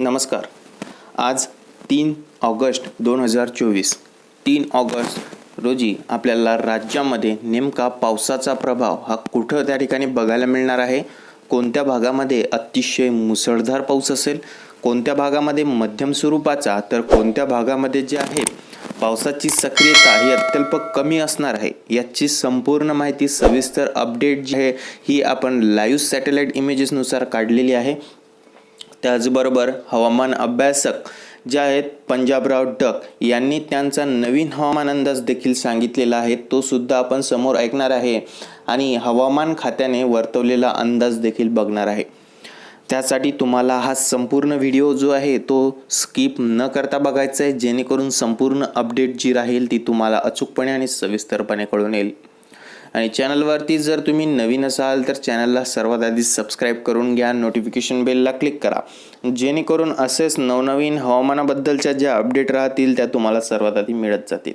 नमस्कार. आज तीन ऑगस्ट दोन हजार चोवीस. तीन ऑगस्ट रोजी आपल्याला राज्यामध्ये नेमका पावसाचा प्रभाव हा कुठं त्या ठिकाणी बघायला मिळणार आहे? कोणत्या भागामध्ये अतिशय मुसळधार पाऊस असेल? कोणत्या भागामध्ये मध्यम स्वरूपाचा? तर कोणत्या भागामध्ये जे आहे पावसाची सक्रियता ही अत्यल्प कमी असणार आहे याची संपूर्ण माहिती सविस्तर अपडेट जी आहे ही आपण लाईव्ह सॅटेलाईट इमेजेसनुसार काढलेली आहे. त्याचबरोबर हवामान अभ्यासक जे आहेत पंजाबराव डक यांनी त्यांचा नवीन हवामान अंदाज देखील सांगितलेला आहे. तो सुद्धा आपण समोर ऐकणार आहे आणि हवामान खात्याने वर्तवलेला अंदाज देखील बघणार आहे. त्यासाठी तुम्हाला हा संपूर्ण व्हिडिओ जो आहे तो स्किप न करता बघायचा आहे जेणेकरून संपूर्ण अपडेट जी राहील ती तुम्हाला अचूकपणे आणि सविस्तरपणे कळून येईल. आणि चॅनलवरती जर तुम्ही नवीन असाल तर चॅनलला सर्वात आधी सबस्क्राईब करून घ्या नोटिफिकेशन बेलला क्लिक करा. जेणेकरून असेच नवनवीन हवामानाबद्दलच्या ज्या अपडेट राहतील त्या तुम्हाला सर्वात आधी मिळत जातील.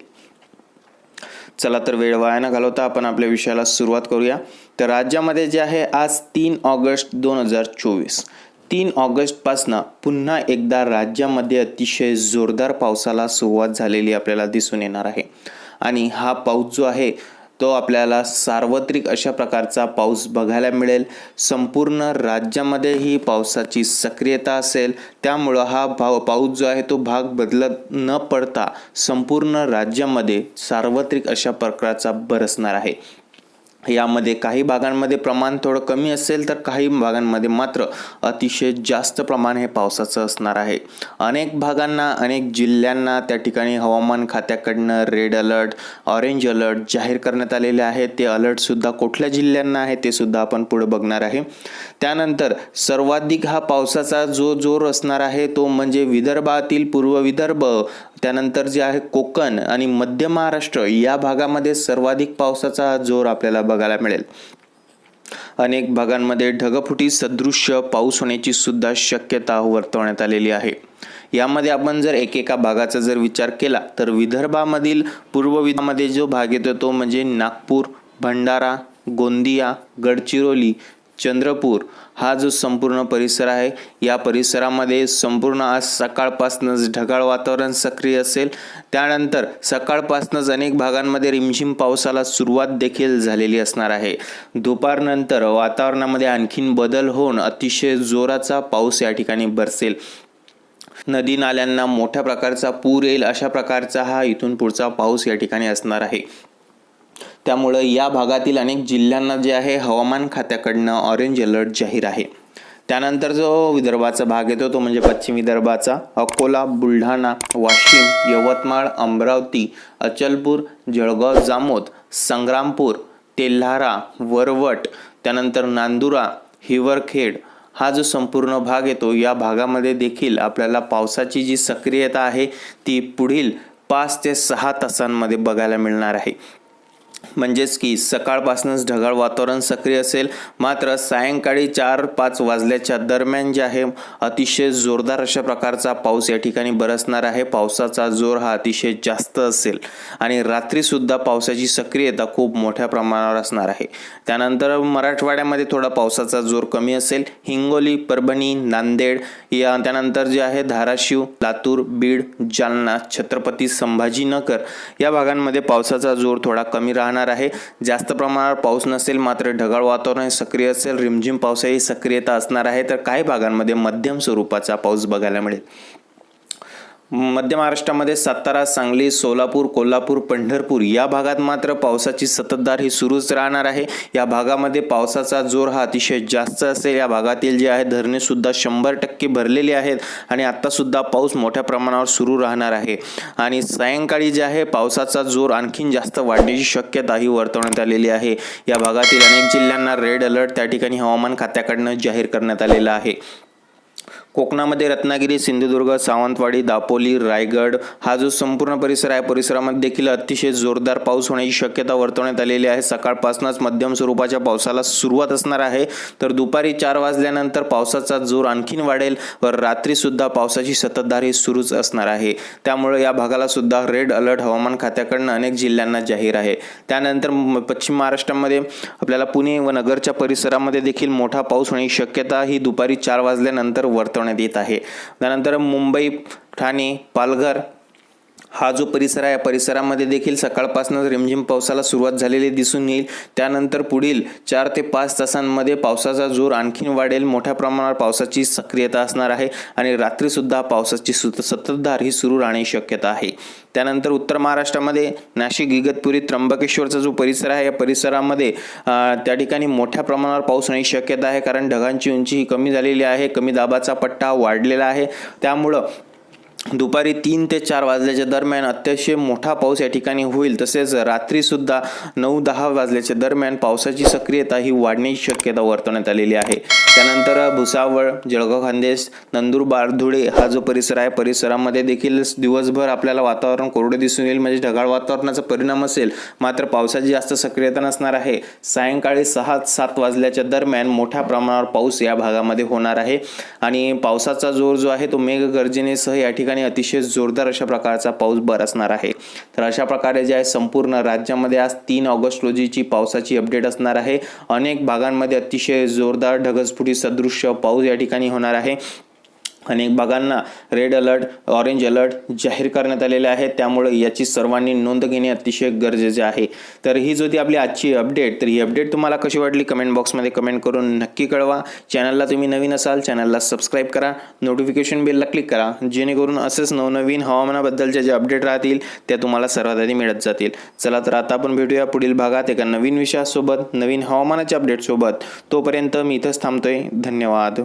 चला तर वेळ वाया न घालवता आपण आपल्या विषयाला सुरुवात करूया. तर राज्यामध्ये जे आहे आज तीन ऑगस्ट दोन हजार चोवीस. तीन ऑगस्टपासनं पुन्हा एकदा राज्यामध्ये अतिशय जोरदार पावसाला सुरुवात झालेली आपल्याला दिसून येणार आहे. आणि हा पाऊस जो आहे तो आपल्याला सार्वत्रिक अशा प्रकारचा पाऊस बघायला मिळेल. संपूर्ण राज्यामध्ये ही पावसाची सक्रियता असेल. त्यामुळं हा भाव पाऊस जो आहे तो भाग बदलत न पडता संपूर्ण राज्यामध्ये सार्वत्रिक अशा प्रकारचा बरसणार आहे. यामध्ये काही भागांमध्ये प्रमाण थोडं कमी असेल तर काही भागांमध्ये मात्र अतिशय जास्त प्रमाण हे पावसाचं असणार आहे. अनेक भागांना अनेक जिल्ह्यांना त्या ठिकाणी हवामान खात्याकडनं रेड अलर्ट ऑरेंज अलर्ट जाहीर करण्यात आलेले आहे. ते अलर्टसुद्धा कुठल्या जिल्ह्यांना आहे ते सुद्धा आपण पुढे बघणार आहे. त्यानंतर सर्वाधिक हा पावसाचा जो जोर असणार आहे तो म्हणजे विदर्भातील पूर्व विदर्भ. त्यानंतर जे आहे कोकण आणि मध्य महाराष्ट्र या भागामध्ये सर्वाधिक पावसाचा जोर आपल्याला बघायला मिळेल. अनेक भागांमध्ये ढगफुटी सदृश्य पाऊस होण्याची सुद्धा शक्यता वर्तवण्यात आलेली आहे. यामध्ये आपण जर एकेका भागाचा जर विचार केला तर विदर्भामधील पूर्व विदर्भामध्ये जो भाग येतो तो म्हणजे नागपूर भंडारा गोंदिया गडचिरोली चंद्रपूर हा जो संपूर्ण परिसर आहे या परिसरामध्ये संपूर्ण आज सकाळपासूनच ढगाळ वातावरण सक्रिय असेल. त्यानंतर सकाळपासूनच अनेक भागांमध्ये रिमझिम पावसाला सुरुवात देखील झालेली असणार आहे. दुपारनंतर वातावरणामध्ये आणखीन बदल होऊन अतिशय जोराचा पाऊस या ठिकाणी बरसेल. नदी नाल्यांना मोठ्या प्रकारचा पूर येईल अशा प्रकारचा हा इथून पुढचा पाऊस या ठिकाणी असणार आहे. त्यामुळं या भागातील अनेक जिल्ह्यांना जे आहे हवामान खात्याकडनं ऑरेंज अलर्ट जाहीर आहे. त्यानंतर जो विदर्भाचा भाग येतो तो म्हणजे पश्चिम विदर्भाचा. अकोला बुलढाणा वाशिम यवतमाळ अमरावती अचलपूर जळगाव जामोद संग्रामपूर तेल्हारा वरवट त्यानंतर नांदुरा हिवरखेड हा जो संपूर्ण भाग येतो या भागामध्ये देखील आपल्याला पावसाची जी सक्रियता आहे ती पुढील पाच ते सहा तासांमध्ये बघायला मिळणार आहे. म्हणजेच की सकाळपासूनच ढगाळ वातावरण सक्रिय असेल. मात्र सायंकाळी चार पाच वाजल्याच्या दरम्यान जे आहे अतिशय जोरदार अशा प्रकारचा पाऊस या ठिकाणी बरसणार आहे. पावसाचा जोर हा अतिशय जास्त असेल आणि रात्रीसुद्धा पावसाची सक्रियता खूप मोठ्या प्रमाणावर असणार आहे. त्यानंतर मराठवाड्यामध्ये थोडा पावसाचा जोर कमी असेल. हिंगोली परभणी नांदेड या त्यानंतर जे आहे धाराशिव लातूर बीड जालना छत्रपती संभाजीनगर या भागांमध्ये पावसाचा जोर थोडा कमी राहणार आहे. जास्त प्रमाणावर पाऊस नसेल मात्र ढगाळ वातावरण सक्रिय असेल रिमझिम पावसाची सक्रियता असणार आहे. तर काही भागांमध्ये मध्यम स्वरूपाचा पाऊस बघायला मिळेल. मध्य महाराष्ट्रामध्ये सातारा सांगली सोलापूर कोल्हापूर पंढरपूर या भागात मात्र पावसाची सततधार ही सुरूच राहणार आहे. या भागामध्ये पावसाचा जोर हा अतिशय जास्त असेल. या भागातील जे आहे धरणेसुद्धा शंभर टक्के भरलेली आहेत आणि आत्तासुद्धा पाऊस मोठ्या प्रमाणावर सुरू राहणार आहे. आणि सायंकाळी जे आहे पावसाचा जोर आणखीन जास्त वाढण्याची शक्यता ही वर्तवण्यात आलेली आहे. या भागातील अनेक जिल्ह्यांना रेड अलर्ट त्या ठिकाणी हवामान खात्याकडनं जाहीर करण्यात आलेला आहे. कोकणामध्ये रत्नागिरी सिंधुदुर्ग सावंतवाडी दापोली रायगड हा जो संपूर्ण परिसर आहे परिसरामध्ये देखील अतिशय जोरदार पाऊस होण्याची शक्यता वर्तवण्यात आलेली आहे. सकाळपासूनच मध्यम स्वरूपाच्या पावसाला सुरुवात असणार आहे. तर दुपारी चार वाजल्यानंतर पावसाचा जोर आणखीन वाढेल. व रात्रीसुद्धा पावसाची सततधार ही सुरूच असणार आहे. त्यामुळे या भागाला सुद्धा रेड अलर्ट हवामान खात्याकडनं अनेक जिल्ह्यांना जाहीर आहे. त्यानंतर पश्चिम महाराष्ट्रामध्ये आपल्याला पुणे व नगरच्या परिसरामध्ये देखील मोठा पाऊस होण्याची शक्यता ही दुपारी चार वाजल्यानंतर वर्तवण्यात पोहोचवण्यात येत आहे. त्यानंतर मुंबई ठाणे पालघर हा जो परिसर आहे परिसरामध्ये देखील सकाळपासूनच रिमझिम पावसाला सुरुवात झालेली दिसून येईल. त्यानंतर पुढील चार ते पाच तासांमध्ये पावसाचा जोर आणखीन वाढेल. मोठ्या प्रमाणावर पावसाची सक्रियता असणार आहे आणि रात्रीसुद्धा पावसाची सुत सततधार ही सुरू राहण्याची शक्यता आहे. त्यानंतर उत्तर महाराष्ट्रामध्ये नाशिक इगतपुरी त्र्यंबकेश्वरचा जो परिसर आहे या परिसरामध्ये त्या ठिकाणी मोठ्या प्रमाणावर पाऊस होण्याची शक्यता आहे. कारण ढगांची उंची ही कमी झालेली आहे. कमी दाबाचा पट्टा वाढलेला आहे. त्यामुळं दुपारी तीन ते चार वाजल्याच्या दरम्यान अतिशय मोठा पाऊस या ठिकाणी होईल. तसेच रात्रीसुद्धा नऊ दहा वाजल्याच्या दरम्यान पावसाची सक्रियता ही वाढण्याची शक्यता वर्तवण्यात आलेली आहे. त्यानंतर भुसावळ जळगाव खानदेश नंदुरबार धुळे हा जो परिसर आहे परिसरामध्ये देखील दिवसभर आपल्याला वातावरण कोरडे दिसून येईल. म्हणजे ढगाळ वातावरणाचा परिणाम असेल मात्र पावसाची जास्त सक्रियता नसणार आहे. सायंकाळी सहा सात वाजल्याच्या दरम्यान मोठ्या प्रमाणावर पाऊस या भागामध्ये होणार आहे. आणि पावसाचा जोर जो आहे तो मेघगर्जनेसह या ठिकाणी ठिकाणी अतिशय जोरदार अशा प्रकारचा पाऊस बरसणार आहे. तर अशा प्रकारे जे आहे संपूर्ण राज्यामध्ये आज तीन ऑगस्ट रोजीची पावसाची अपडेट असणार आहे. अनेक भागांमध्ये अतिशय जोरदार ढगसफुटी सदृश्य पाऊस या ठिकाणी होणार आहे. अनेक भागांना रेड अलर्ट ऑरेंज अलर्ट जाहीर करण्यात आलेले आहे त्यामुळे याची सर्वांनी नोंद घेणे अतिशय गरजेचे आहे. तर ही जो ती आपली आजची अपडेट तर ही अपडेट तुम्हाला कशी वाटली? कमेंट बॉक्समध्ये कमेंट करून नक्की कळवा. चॅनलला तुम्ही नवीन असाल चॅनलला सबस्क्राईब करा. नोटिफिकेशन बेलला क्लिक करा. जेणेकरून असेच नवनवीन हवामानाबद्दलच्या ज्या अपडेट राहतील त्या तुम्हाला सर्वात आधी मिळत जातील. चला तर आता आपण भेटूया पुढील भागात एका नवीन विषयासोबत नवीन हवामानाच्या अपडेटसोबत तोपर्यंत मी इथंच थांबतोय. धन्यवाद.